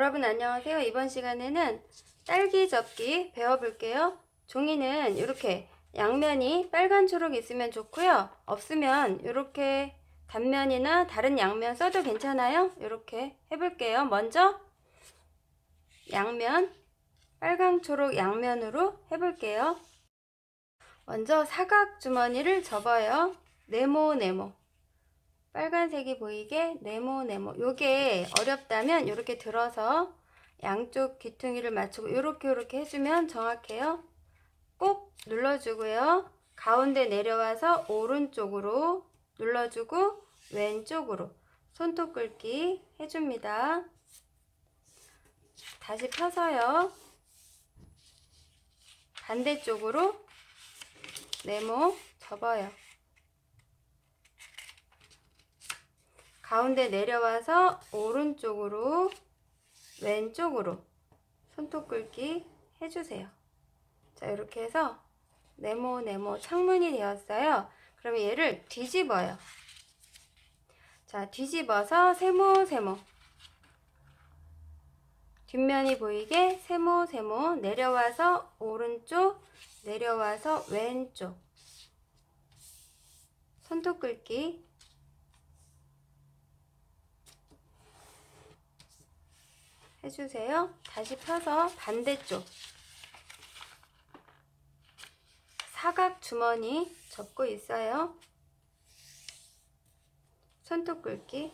여러분 안녕하세요. 이번 시간에는 딸기 접기 배워볼게요. 종이는 이렇게 양면이 빨간 초록 있으면 좋고요. 없으면 이렇게 단면이나 다른 양면 써도 괜찮아요. 이렇게 해볼게요. 먼저 양면 빨강 초록 양면으로 해볼게요. 먼저 사각 주머니를 접어요. 네모 네모. 빨간색이 보이게 네모 네모. 요게 어렵다면 이렇게 들어서 양쪽 귀퉁이를 맞추고 이렇게 이렇게 해주면 정확해요. 꼭 눌러주고요. 가운데 내려와서 오른쪽으로 눌러주고 왼쪽으로 손톱 긁기 해줍니다. 다시 펴서요. 반대쪽으로 네모 접어요. 가운데 내려와서 오른쪽으로 왼쪽으로 손톱 긁기 해주세요. 자 이렇게 해서 네모 네모 창문이 되었어요. 그러면 얘를 뒤집어요. 자 뒤집어서 세모 세모 뒷면이 보이게 세모 세모 내려와서 오른쪽 내려와서 왼쪽 손톱 긁기 해주세요. 다시 펴서 반대쪽 사각 주머니 접고 있어요. 손톱 긁기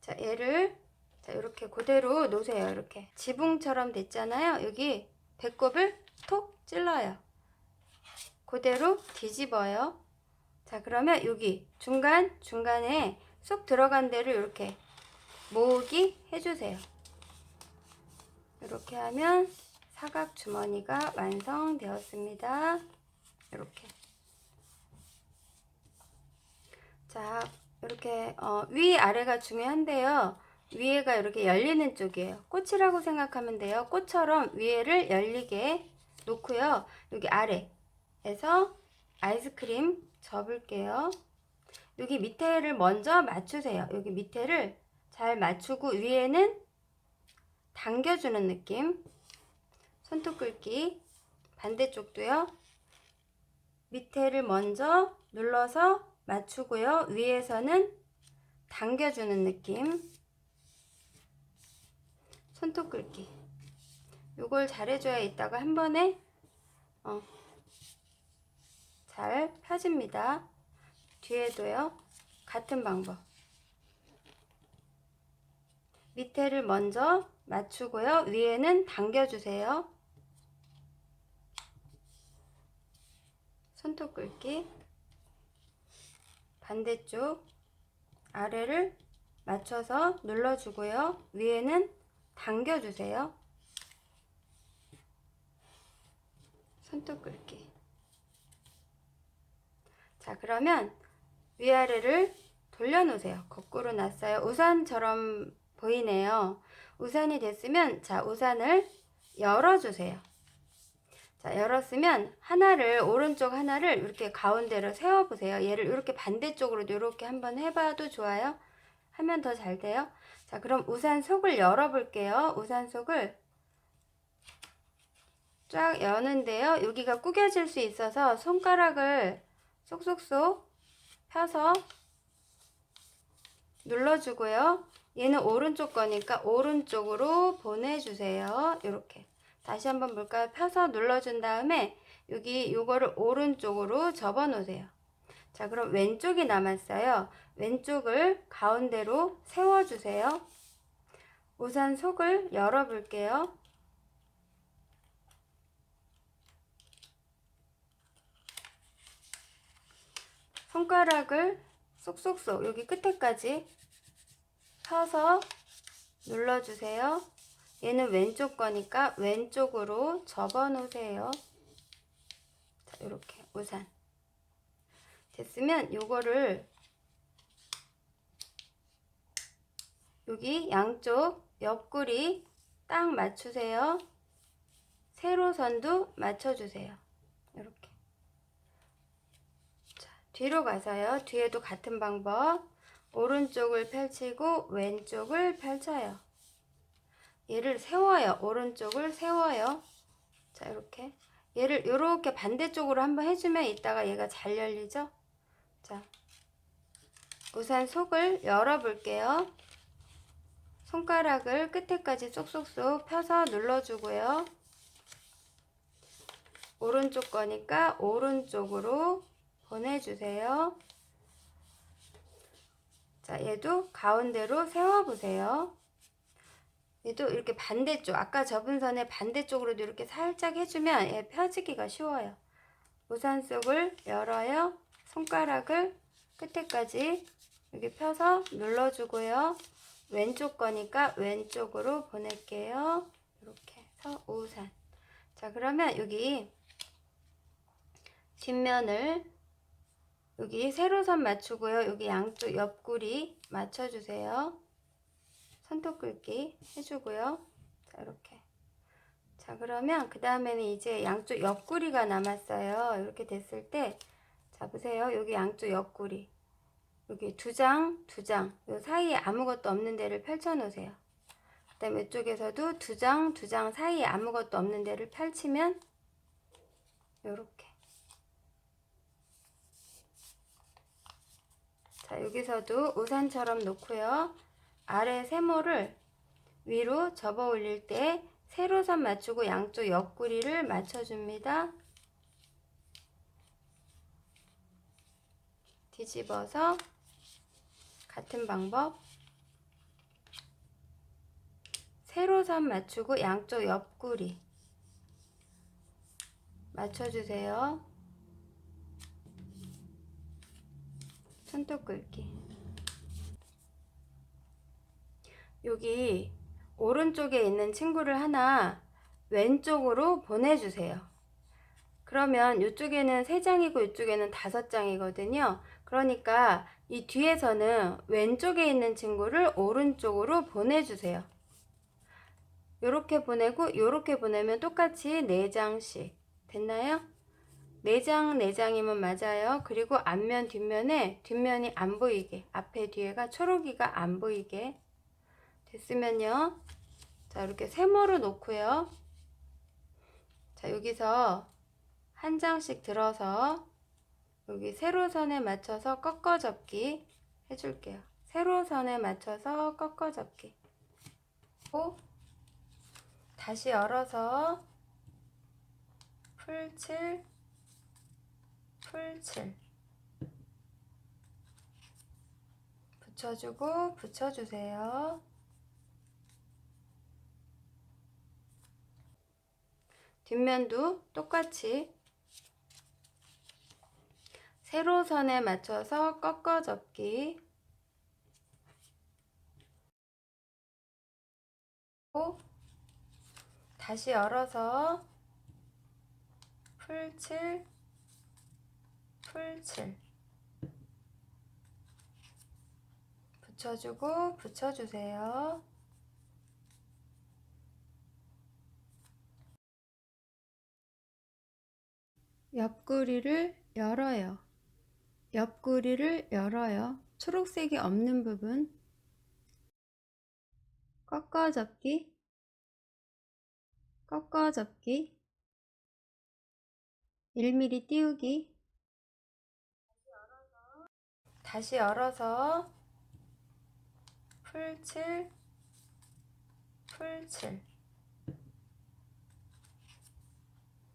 자 얘를 자 이렇게 그대로 놓으세요. 이렇게 지붕처럼 됐잖아요. 여기 배꼽을 톡 찔러요. 그대로 뒤집어요. 자 그러면 여기 중간 중간에 쏙 들어간 데를 이렇게 모으기 해주세요. 이렇게 하면 사각 주머니가 완성되었습니다. 이렇게. 자, 이렇게 어, 위 아래가 중요한데요. 위에가 이렇게 열리는 쪽이에요. 꽃이라고 생각하면 돼요. 꽃처럼 위에를 열리게 놓고요. 여기 아래에서 아이스크림 접을게요. 여기 밑에를 먼저 맞추세요. 여기 밑에를 잘 맞추고 위에는 당겨주는 느낌. 손톱 긁기. 반대쪽도요. 밑에를 먼저 눌러서 맞추고요. 위에서는 당겨주는 느낌. 손톱 긁기. 요걸 잘해줘야 이따가 한 번에 어, 잘 펴집니다. 뒤에도요. 같은 방법. 밑에를 먼저 맞추고요. 위에는 당겨주세요. 손톱 긁기. 반대쪽 아래를 맞춰서 눌러주고요. 위에는 당겨주세요. 손톱 긁기. 자, 그러면 위아래를 돌려놓으세요. 거꾸로 놨어요. 우산처럼 보이네요. 우산이 됐으면 자 우산을 열어주세요. 자 열었으면 하나를 오른쪽 하나를 이렇게 가운데로 세워보세요. 얘를 이렇게 반대쪽으로도 이렇게 한번 해봐도 좋아요. 하면 더 잘 돼요. 자 그럼 우산 속을 열어볼게요. 우산 속을 쫙 여는데요. 여기가 구겨질 수 있어서 손가락을 쏙쏙쏙 펴서 눌러주고요. 얘는 오른쪽 거니까 오른쪽으로 보내주세요. 이렇게 다시 한번 볼까요? 펴서 눌러준 다음에 여기 요거를 오른쪽으로 접어 놓으세요. 자 그럼 왼쪽이 남았어요. 왼쪽을 가운데로 세워주세요. 우산 속을 열어볼게요. 손가락을 쏙쏙쏙 여기 끝에까지 펴서 눌러주세요. 얘는 왼쪽 거니까 왼쪽으로 접어 놓으세요. 자, 이렇게 우산. 됐으면 요거를 여기 양쪽 옆구리 딱 맞추세요. 세로선도 맞춰주세요. 이렇게. 자, 뒤로 가서요. 뒤에도 같은 방법. 오른쪽을 펼치고 왼쪽을 펼쳐요. 얘를 세워요. 오른쪽을 세워요. 자, 이렇게. 얘를 이렇게 반대쪽으로 한번 해주면 이따가 얘가 잘 열리죠? 자, 우선 속을 열어볼게요. 손가락을 끝에까지 쏙쏙쏙 펴서 눌러주고요. 오른쪽 거니까 오른쪽으로 보내주세요. 자, 얘도 가운데로 세워보세요. 얘도 이렇게 반대쪽, 아까 접은 선의 반대쪽으로도 이렇게 살짝 해주면 얘 펴지기가 쉬워요. 우산 속을 열어요. 손가락을 끝에까지 여기 펴서 눌러주고요. 왼쪽 거니까 왼쪽으로 보낼게요. 이렇게 해서 우산. 자, 그러면 여기 뒷면을 여기 세로선 맞추고요. 여기 양쪽 옆구리 맞춰주세요. 손톱 긁기 해주고요. 자, 이렇게. 자, 그러면 그 다음에는 이제 양쪽 옆구리가 남았어요. 이렇게 됐을 때, 자, 보세요. 여기 양쪽 옆구리. 여기 두 장, 두 장. 요 사이에 아무것도 없는 데를 펼쳐 놓으세요. 그 다음에 이쪽에서도 두 장, 두 장 사이에 아무것도 없는 데를 펼치면, 요렇게. 자, 여기서도 우산처럼 놓고요. 아래 세모를 위로 접어 올릴 때 세로선 맞추고 양쪽 옆구리를 맞춰줍니다. 뒤집어서 같은 방법 세로선 맞추고 양쪽 옆구리 맞춰주세요. 손톱 긁기 여기 오른쪽에 있는 친구를 하나 왼쪽으로 보내주세요. 그러면 이쪽에는 3장이고 이쪽에는 5장이거든요. 그러니까 이 뒤에서는 왼쪽에 있는 친구를 오른쪽으로 보내주세요. 이렇게 보내고 이렇게 보내면 똑같이 4장씩 됐나요? 4장 4장이면 맞아요. 그리고 앞면 뒷면에 뒷면이 안 보이게 앞에 뒤에가 초록이가 안 보이게 됐으면요. 자, 이렇게 세모로 놓고요. 자, 여기서 한 장씩 들어서 여기 세로선에 맞춰서 꺾어 접기 해줄게요. 세로선에 맞춰서 꺾어 접기. 고 다시 열어서 풀칠 풀칠. 붙여주고 붙여주세요. 뒷면도 똑같이 세로선에 맞춰서 꺾어 접기. 다시 열어서 풀칠 풀칠 붙여주고 붙여주세요. 옆구리를 열어요. 옆구리를 열어요. 초록색이 없는 부분 꺾어 접기 꺾어 접기 1mm 띄우기 다시 열어서 풀칠 풀칠.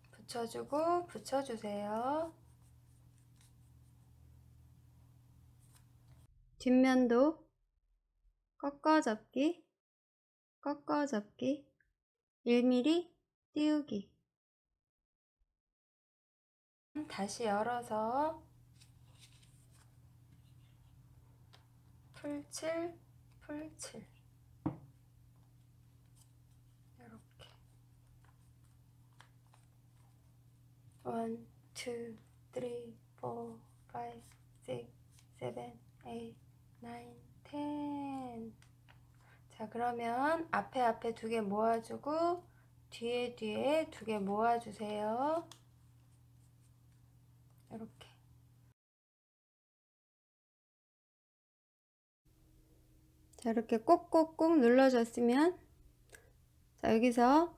붙여주고 붙여주세요. 뒷면도 꺾어 접기 꺾어 접기. 1mm 띄우기. 다시 열어서 풀칠 풀칠 이렇게 원, 투, 쓰리, 포, 파이브, 식, 세븐, 에잇, 나인, 텐. 자, 그러면 앞에 앞에 두 개 모아주고 뒤에 뒤에 두 개 모아주세요. 이렇게. 자, 이렇게 꼭꼭꼭 눌러줬으면 자, 여기서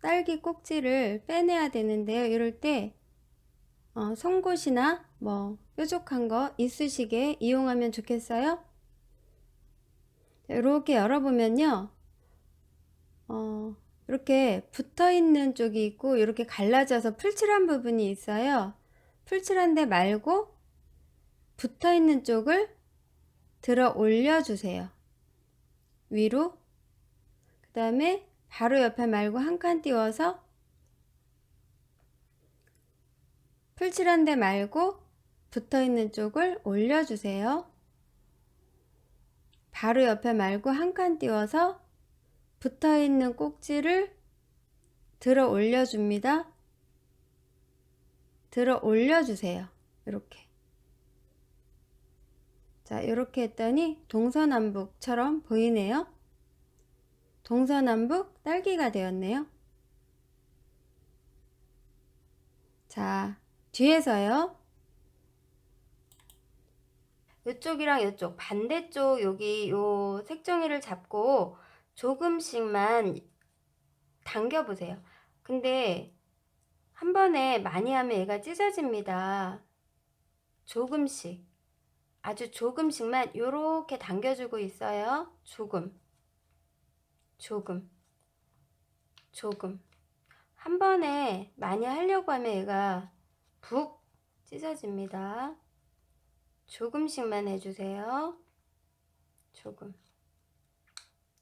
딸기 꼭지를 빼내야 되는데요. 이럴 때 어, 송곳이나 뭐 뾰족한 거 이쑤시개 이용하면 좋겠어요. 이렇게 열어보면요. 어, 이렇게 붙어 있는 쪽이 있고 이렇게 갈라져서 풀칠한 부분이 있어요. 풀칠한 데 말고 붙어 있는 쪽을 들어 올려 주세요. 위로. 그 다음에 바로 옆에 말고 한 칸 띄워서 풀칠한 데 말고 붙어 있는 쪽을 올려 주세요. 바로 옆에 말고 한 칸 띄워서 붙어 있는 꼭지를 들어 올려 줍니다. 들어 올려 주세요. 이렇게. 자, 이렇게 했더니 동서남북처럼 보이네요. 동서남북 딸기가 되었네요. 자, 뒤에서요. 이쪽이랑 이쪽 반대쪽 여기 요 색종이를 잡고 조금씩만 당겨 보세요. 근데 한 번에 많이 하면 얘가 찢어집니다. 조금씩 아주 조금씩만 요렇게 당겨주고 있어요. 조금 조금 조금 한 번에 많이 하려고 하면 얘가 푹 찢어집니다. 조금씩만 해주세요. 조금,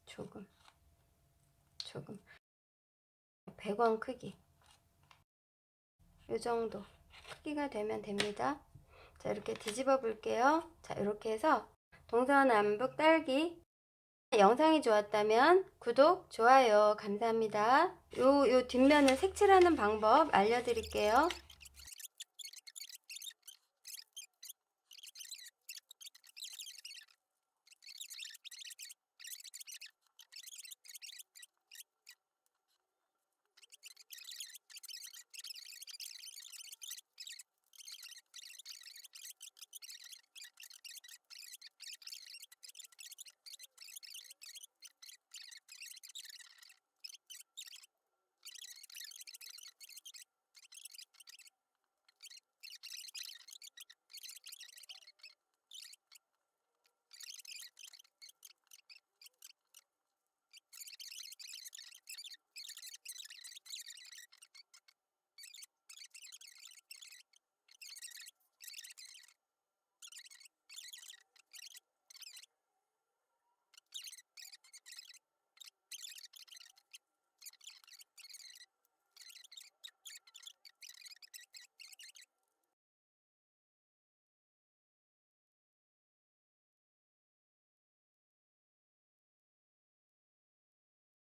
조금, 조금. 100원 크기. 이 정도 크기가 되면 됩니다. 자, 이렇게 뒤집어 볼게요. 자, 이렇게 해서 동서남북 딸기 영상이 좋았다면 구독, 좋아요 감사합니다. 요, 요 뒷면을 색칠하는 방법 알려드릴게요.